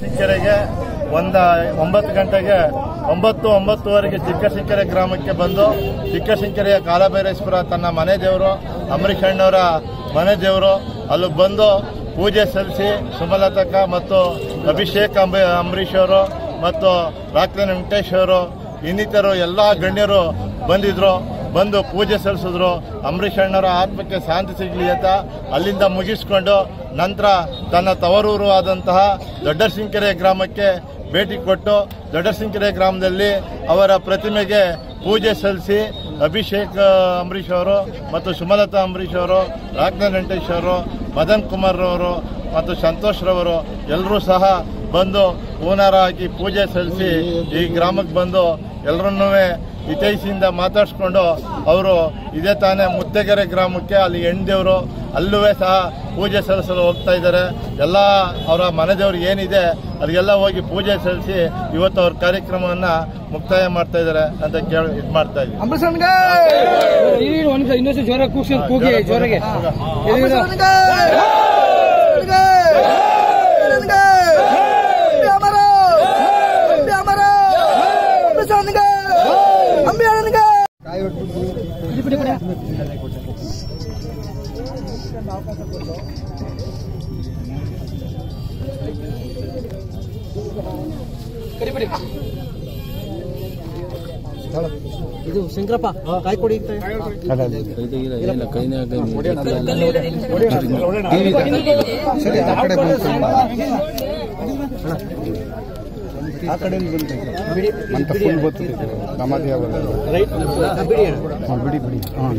ಸಿಂಕೆರೆಗೆ ಒಂದ, ಒಂಬತ್ತು ಗಂಟೆಗೆ ಒಂಬತ್ತು, ಒಂಬತ್ತುವರೆಗೆ ಚಿಕ್ಕಸಿಂಕೆರೆ ಗ್ರಾಮಕ್ಕೆ ಬಂದು ಚಿಕ್ಕಸಿಂಕೆರೆಯ ಕಾಲಭೈರೇಶ್ವರ ತನ್ನ ಮನೆ ದೇವರು ಅಂಬರೀಶ್ ಅಣ್ಣವರ ಮನೆ ದೇವರು ಅಲ್ಲಿಗೆ ಬಂದು ಪೂಜೆ ಸಲ್ಲಿಸಿ ಸುಮಲತಕ್ಕ ಮತ್ತು ಅಭಿಷೇಕ್ ಅಂಬ, ಅಂಬರೀಷ್ ಅವರು ಮತ್ತು ರಾಕ್ಲೇನ್ ವೆಂಕಟೇಶ್ ಅವರು, ಇನ್ನಿತರು ಎಲ್ಲ ಗಣ್ಯರು ಬಂದಿದ್ರು. ಬಂದು ಪೂಜೆ ಸಲ್ಲಿಸಿದ್ರು. ಅಂಬರೀಷ್ ಅಣ್ಣವರ ಆತ್ಮಕ್ಕೆ ಶಾಂತಿ ಸಿಗಲಿ ಅಂತ ಅಲ್ಲಿಂದ ಮುಗಿಸ್ಕೊಂಡು ನಂತರ ತನ್ನ ತವರೂರು ಆದಂತಹ ದೊಡ್ಡಸಿಂಕೆರೆ ಗ್ರಾಮಕ್ಕೆ ಭೇಟಿ ಕೊಟ್ಟು ದೊಡ್ಡಸಿಂಕೆರೆ ಗ್ರಾಮದಲ್ಲಿ ಅವರ ಪ್ರತಿಮೆಗೆ ಪೂಜೆ ಸಲ್ಲಿಸಿ ಅಭಿಷೇಕ್ ಅಂಬರೀಷ್ ಅವರು ಮತ್ತು ಸುಮಲತಾ ಅಂಬರೀಷ್ ಅವರು ರಾಘ್ನ ವೆಂಕಟೇಶ್ ಅವರು, ಮದನ್ ಕುಮಾರ್ ಅವರು ಮತ್ತು ಸಂತೋಷ್ ರವರು ಎಲ್ಲರೂ ಸಹ ಬಂದು ಹೂನಾರ ಹಾಕಿ ಪೂಜೆ ಸಲ್ಲಿಸಿ ಈ ಗ್ರಾಮಕ್ಕೆ ಬಂದು ಎಲ್ಲರನ್ನೂ ಹಿತೈಷಿಯಿಂದ ಮಾತಾಡಿಸ್ಕೊಂಡು ಅವರು ಇದೇ ತಾನೇ ಮುತ್ತೆಗೆರೆ ಗ್ರಾಮಕ್ಕೆ ಅಲ್ಲಿ ಹೆಣ್ದೇವರು ಅಲ್ಲೂ ಸಹ ಪೂಜೆ ಸಲ್ಲಿಸಲು ಹೋಗ್ತಾ ಇದ್ದಾರೆ ಎಲ್ಲ ಅವರ ಮನೆದೇವ್ರು ಏನಿದೆ ಅಲ್ಲಿಗೆಲ್ಲ ಹೋಗಿ ಪೂಜೆ ಸಲ್ಲಿಸಿ ಇವತ್ತು ಅವ್ರ ಕಾರ್ಯಕ್ರಮವನ್ನು ಮುಕ್ತಾಯ ಮಾಡ್ತಾ ಇದ್ದಾರೆ ಅಂತ ಕೇಳಿ ಇದು ಮಾಡ್ತಾ ಇದ್ದೀವಿ ಇದು ಶಂಕರಪ್ಪ ಕಾಯಿ ಕೊಡಿ ಆ ಕಡೆ ಮಂತ ಫುಲ್ ಬರ್ತದೆ ಸಮಾಧಿ ಬಿಡಿ ಹಾ, ಬಿಡಿ ಬಿಡಿ. ಹಾಂ.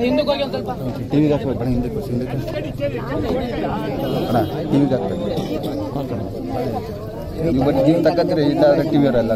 ಹಿಂದಕ್ಕೆ ಹೋಗಿ ಒಂದು ಸ್ವಲ್ಪ. ಟಿವಿಗೆ ಹಾಕ್ಬೇಕು ಅಣ್ಣ ಹಿಂದಕ್ಕೆ ಬರ್ಸಿ, ಹಿಂದಕ್ಕೆ ಅಣ್ಣ ಟಿವಿಗೆ ಹಾಕ್ಬೇಕು. ನೀವು ಬರೀ ಜೀವ ತಕ್ಕಂತೀರಿ ಇಲ್ಲ ಟಿವಿ ಅವರೆಲ್ಲ